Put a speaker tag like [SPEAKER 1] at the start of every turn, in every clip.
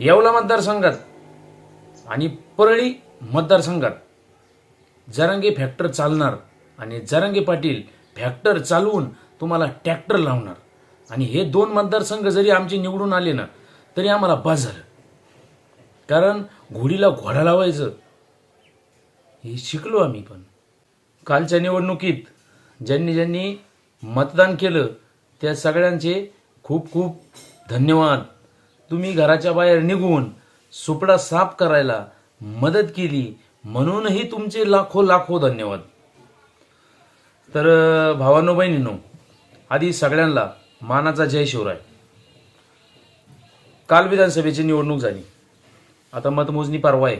[SPEAKER 1] येवला मतदारसंघात आणि परळी मतदारसंघात. जरांगे फॅक्टर चालणार आणि जरांगे पाटील फॅक्टर चालवून तुम्हाला ट्रॅक्टर लावणार. आणि हे दोन मतदारसंघ जरी आमचे निवडून आले ना तरी आम्हाला बाज झालं. कारण घोडीला घोडा लावायचं हे शिकलो आम्ही पण. कालच्या निवडणुकीत ज्यांनी ज्यांनी मतदान केलं त्या सगळ्यांचे खूप खूप धन्यवाद. तुम्ही घराच्या बाहेर निघून सुपडा साफ करायला मदत केली म्हणूनही तुमचे लाखो लाखो धन्यवाद. तर भावानो बहिणीनो आधी सगळ्यांना मानाचा जय शिवराय. काल विधानसभेची निवडणूक झाली. आता मतमोजणी परवा आहे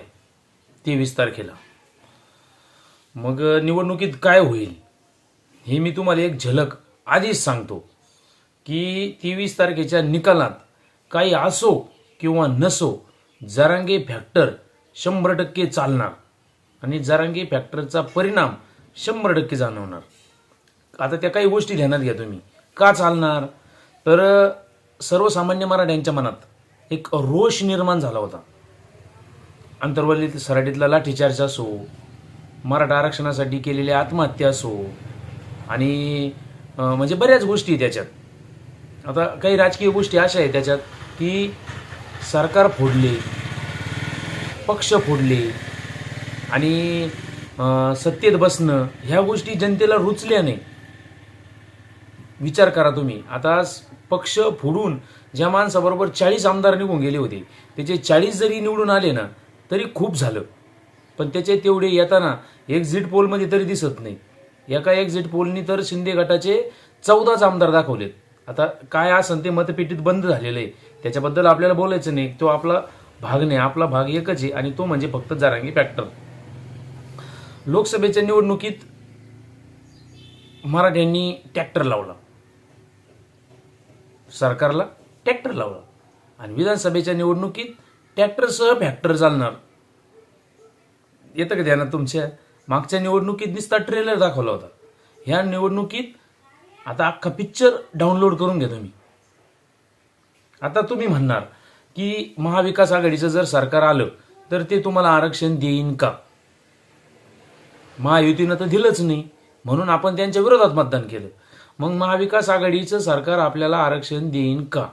[SPEAKER 1] तेवीस तारखेला. मग निवडणुकीत काय होईल हे मी तुम्हाला एक झलक आधीच सांगतो की तेवीस तारखेच्या निकालात काही असो किंवा नसो जरांगे फॅक्टर शंभर टक्के चालणार आणि जरांगे फॅक्टरचा परिणाम शंभर टक्के जाणवणार. आता त्या काही गोष्टी ध्यानात घ्या तुम्ही. का चालणार? तर सर्वसामान्य मराठ्यांच्या मनात एक रोष निर्माण झाला होता. अंतर्वलीत सराटीतला लाठीचार्ज असो मराठा आरक्षणासाठी केलेल्या आत्महत्या असो आणि म्हणजे बऱ्याच गोष्टी आहेत त्याच्यात. आता काही राजकीय गोष्टी अशा आहेत त्याच्यात की सरकार फोडले पक्ष फोडले आणि सत्तेत बसणं ह्या गोष्टी जनतेला रुचल्या नाही विचार करा तुम्ही. आता पक्ष फोडून ज्या माणसाबरोबर चाळीस आमदार निघून गेले होते त्याचे चाळीस जरी निवडून आले ना तरी खूप झालं. पण त्याचे तेवढे येताना एक्झिट पोलमध्ये तरी दिसत नाही. एका एक्झिट पोलनी तर शिंदे गटाचे चौदाच आमदार दाखवलेत. आता काय असं ते मतपेटीत बंद झालेलं आहे. त्याच्याबद्दल आपल्याला बोलायचं नाही. तो आपला भाग नाही. आपला भाग एकच आहे आणि तो म्हणजे फक्त जारांगी फॅक्टर लोकसभेच्या निवडणुकीत मराठ्यांनी ट्रॅक्टर लावला. सरकारला ट्रॅक्टर लावला. आणि विधानसभेच्या निवडणुकीत ट्रॅक्टरसह फॅक्टर चालणार. येतं का ध्यानात तुमच्या? मागच्या निवडणुकीत नुसता ट्रेलर दाखवला होता. ह्या निवडणुकीत आता अख्खा पिक्चर डाउनलोड करून घेतो मी आता तुम्ही म्हणणार की महाविकास आघाडीचं जर सरकार आलं तर ते तुम्हाला आरक्षण देईन का? महायुतीनं तर दिलंच नाही. म्हणून आपण त्यांच्या विरोधात मतदान केलं. मग महाविकास आघाडीचं सरकार आपल्याला आरक्षण देईन का?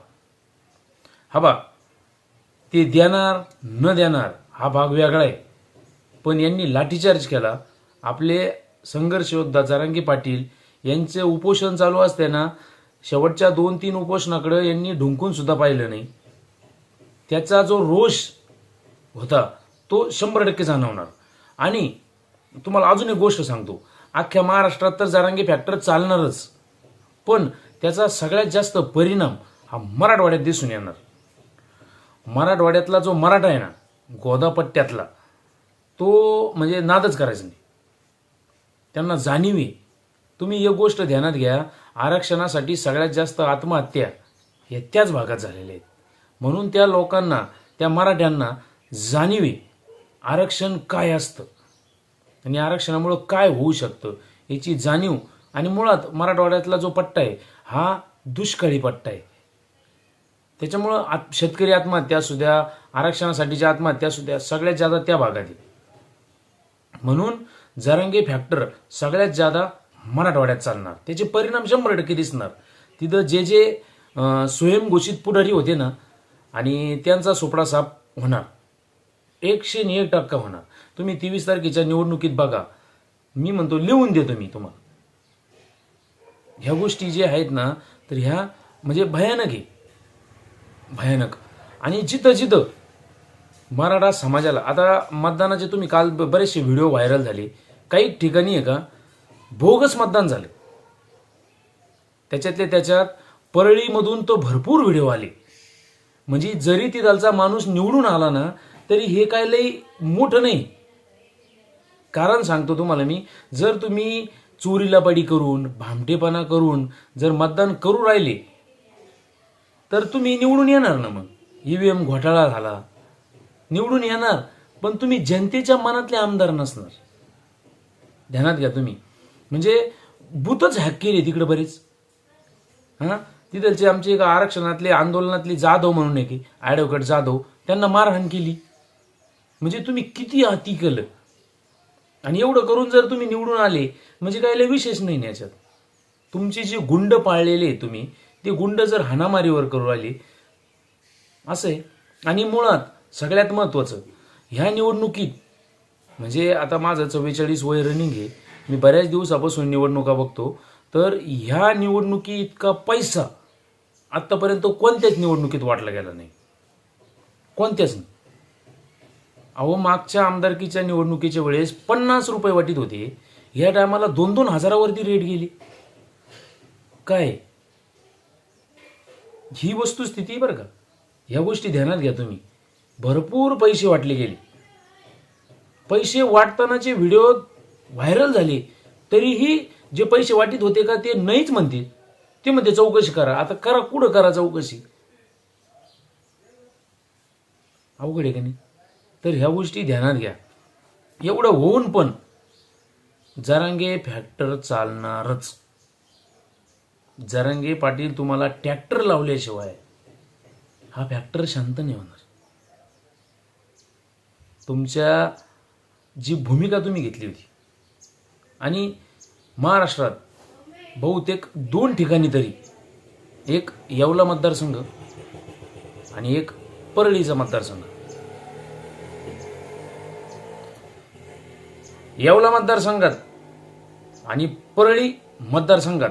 [SPEAKER 1] हा बा ते देणार न देणार हा भाग वेगळा आहे. पण यांनी लाठीचार्ज केला. आपले संघर्ष योद्धा जारांगी पाटील यांचे उपोषण चालू असताना शेवटच्या दोन तीन उपोषणाकडं यांनी ढुंकून सुद्धा पाहिलं नाही. त्याचा जो रोष होता तो शंभर टक्के जाणवणार. आणि तुम्हाला अजून एक गोष्ट सांगतो. अख्ख्या महाराष्ट्रात तर जारांगी फॅक्टर चालणारच. पण त्याचा सगळ्यात जास्त परिणाम हा मराठवाड्यात दिसून येणार. मराठवाड्यातला जो मराठा आहे ना गोदापट्ट्यातला तो म्हणजे नादच करायचा नाही. त्यांना जाणीव आहे. तुम्ही एक गोष्ट ध्यानात घ्या. आरक्षणासाठी सगळ्यात जास्त आत्महत्या हे त्याच भागात झालेल्या आहेत. म्हणून त्या लोकांना त्या मराठ्यांना जाणीवे आरक्षण काय असतं? आणि आरक्षणामुळं काय होऊ शकतं याची जाणीव आणि मुळात मराठवाड्यातला जो पट्टा आहे हा दुष्काळी पट्टा आहे. त्याच्यामुळं आत शेतकरी आत्महत्या असू द्या आरक्षणासाठीच्या आत्महत्या असू द्या सगळ्यात जादा त्या भागात आहे म्हणून जरंगे फॅक्टर सगळ्यात जादा मराठवाड्यात चालणार. त्याचे परिणाम शंभर टक्के दिसणार. तिथं जे जे स्वयंघोषित पुढारी होते ना आणि त्यांचा सोपडा साफ होणार. एकशे एक टक्का होणार. तुम्ही तेवीस तारखेच्या निवडणुकीत बघा. मी म्हणतो लिहून देतो मी तुम्हाला. ह्या गोष्टी जे आहेत ना तर ह्या म्हणजे भयानक आहे. भयानक. आणि जिथं जिथं मराठा समाजाला आता मतदानाचे तुम्ही काल ब- बरेचसे व्हिडिओ व्हायरल झाले. काही ठिकाणी आहे का बोगस मतदान झालं. त्याच्यातल्या त्याच्यात परळीमधून तो भरपूर व्हिडिओ आले. म्हणजे जरी तिथालचा माणूस निवडून आला ना तरी हे काय लई मोठं नाही. कारण सांगतो तुम्हाला मी जर तुम्ही चोरीला पडी करून भामटेपणा करून जर मतदान करू राहिले तर तुम्ही निवडून येणार ना मग. ईव्हीएम घोटाळा झाला. निवडून येणार पण तुम्ही जनतेच्या मनातले आमदार नसणार. ध्यानात घ्या तुम्ही. म्हणजे बुतच हॅक केली तिकडे बरेच. हां? तिथलचे आमचे एका आरक्षणातले आंदोलनातले जाधव म्हणून आहे की ॲडव्होकेट जाधव. त्यांना मारहाण केली. म्हणजे तुम्ही किती अति केलं? आणि एवढं करून जर तुम्ही निवडून आले म्हणजे काय लय विशेष नाही ना याच्यात. तुमचे जे गुंड पाळलेले आहे तुम्ही ते गुंड जर हाणामारीवर करू आले असं आहे. आणि मुळात सगळ्यात महत्त्वाचं ह्या निवडणुकीत म्हणजे आता माझं चव्वेचाळीस वय रनिंग आहे मी बऱ्याच दिवसापासून निवडणुका बघतो तर ह्या निवडणुकी इतका पैसा आत्तापर्यंत कोणत्याच निवडणुकीत वाटला गेला नाही. कोणत्याच नाही. अहो मागच्या आमदारकीच्या निवडणुकीच्या वेळेस पन्नास रुपये वाटीत होते. ह्या टायमाला दोन दोन हजारावरती रेट गेली. काय? ही वस्तुस्थिती बरं का? ह्या गोष्टी ध्यानात घ्या तुम्ही. भरपूर पैसे वाटले गेले. पैसे वाटतानाचे व्हिडिओ व्हायरल झाले. तरीही जे पैसे वाटीत होते का ते नाहीच म्हणतील. ते म्हणते चौकशी करा. आता करा कुठं करा चौकशी? अवघड आहे का नाही? तर ह्या गोष्टी ध्यानात घ्या. एवढं होऊन पण जरांगे फॅक्टर चालणारच. जरांगे पाटील तुम्हाला ट्रॅक्टर लावल्याशिवाय हा फॅक्टर शांत नाही होणार. तुमच्या जी भूमिका तुम्ही घेतली होती आणि महाराष्ट्रात बहुतेक दोन ठिकाणी तरी एक येवला मतदारसंघ आणि एक परळीचा मतदारसंघ. येवला मतदारसंघात आणि परळी मतदारसंघात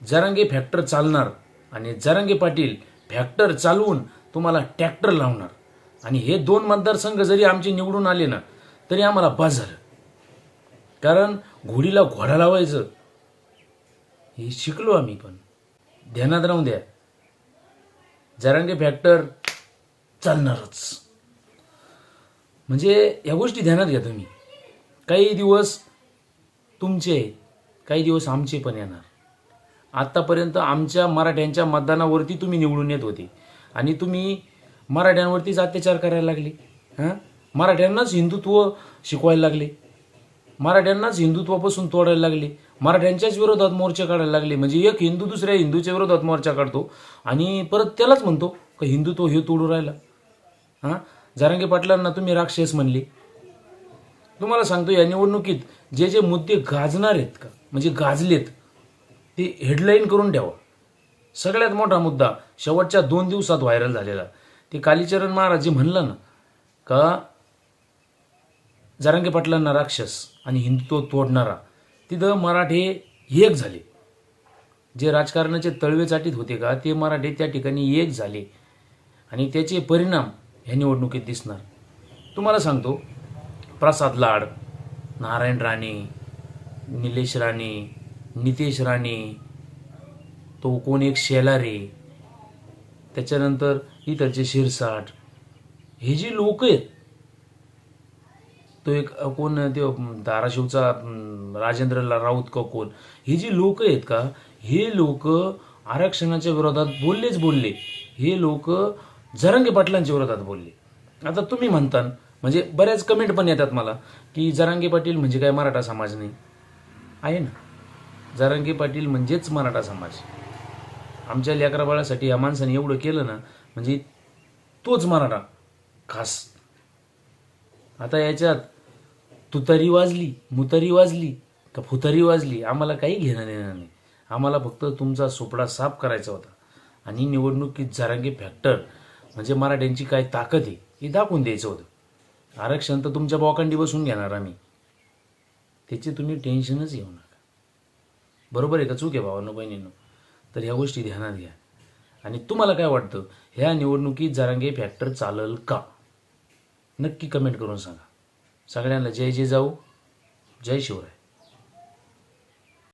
[SPEAKER 1] जरांगे फॅक्टर चालणार आणि जरांगे पाटील फॅक्टर चालवून तुम्हाला ट्रॅक्टर लावणार. आणि हे दोन मतदारसंघ जरी आमचे निवडून आले ना तरी आम्हाला बाजार कारण घोडीला घोडा लावायचं. हे शिकलो आम्ही पण. ध्यानात राहून द्या. जरांगे फॅक्टर चालणारच. म्हणजे या गोष्टी ध्यानात घ्या तुम्ही. काही दिवस तुमचे काही दिवस आमचे पण येणार. आत्तापर्यंत आमच्या मराठ्यांच्या मतदानावरती तुम्ही निवडून येत होते. आणि तुम्ही मराठ्यांवरतीच अत्याचार करायला लागले. हां? मराठ्यांनाच हिंदुत्व शिकवायला लागले. मराठ्यांनाच हिंदुत्वापासून तोडायला लागले. मराठ्यांच्याच विरोधात मोर्चा काढायला लागले. म्हणजे एक हिंदू दुसऱ्या हिंदूच्या विरोधात मोर्चा काढतो. आणि परत त्यालाच म्हणतो का हिंदुत्व हे तोडू राहिला. हां? जारांगे पाटलांना तुम्ही राक्षस म्हणले. तुम्हाला सांगतो या निवडणुकीत जे जे मुद्दे गाजणार आहेत का म्हणजे गाजलेत ते हेडलाईन करून ठेवा. सगळ्यात मोठा मुद्दा शेवटच्या दोन दिवसात व्हायरल झालेला. ते कालीचरण महाराज जे म्हणलं ना का जरांगे पाटलांना राक्षस आणि हिंदुत्व तोडणारा तिथं मराठे एक झाले. जे राजकारणाचे तळवे चाटीत होते का ते मराठे त्या ठिकाणी एक झाले. आणि त्याचे परिणाम ह्या निवडणुकीत दिसणार. तुम्हाला सांगतो प्रसाद लाड नारायण राणे निलेश राणे नितेश राणे तो कोण एक शेलारे त्याच्यानंतर इतरचे शिरसाट हे जे लोक आहेत तो एक कोण ते धाराशिवचा राजेंद्र राजेंद्रला राऊत का कोण? हे जी लोक आहेत का हे लोक आरक्षणाच्या विरोधात बोललेच बोलले. हे लोक जरंगे पाटलांच्या विरोधात बोलले. आता तुम्ही म्हणता म्हणजे बऱ्याच कमेंट पण येतात मला की जरांगे पाटील म्हणजे काय मराठा समाज नाही? आहे ना. जरांगे पाटील म्हणजेच मराठा समाज. आमच्या लेकराबाळासाठी या माणसाने एवढं केलं ना म्हणजे तोच मराठा खास. आता याच्यात तुतारी वाजली मुतारी वाजली का फुतारी वाजली आम्हाला काही घेणं देणं नाही. आम्हाला फक्त तुमचा सोपडा साफ करायचा होता. आणि निवडणुकीत जरांगे फॅक्टर म्हणजे मराठ्यांची काय ताकद आहे हे दाखवून द्यायचं होतं. आरक्षण तर तुमच्या बॉकांडी बसून घेणार आम्ही. त्याची तुम्ही टेन्शनच घेऊ नका. बरोबर आहे का चूक आहे भावानो बहिणींनो? तर ह्या गोष्टी ध्यानात घ्या. आणि तुम्हाला काय वाटतं ह्या निवडणुकीत जरांगे फॅक्टर चालल का? नक्की कमेंट करून सांगा. सगळ्यांना जय जय जाऊ जय शिवराय.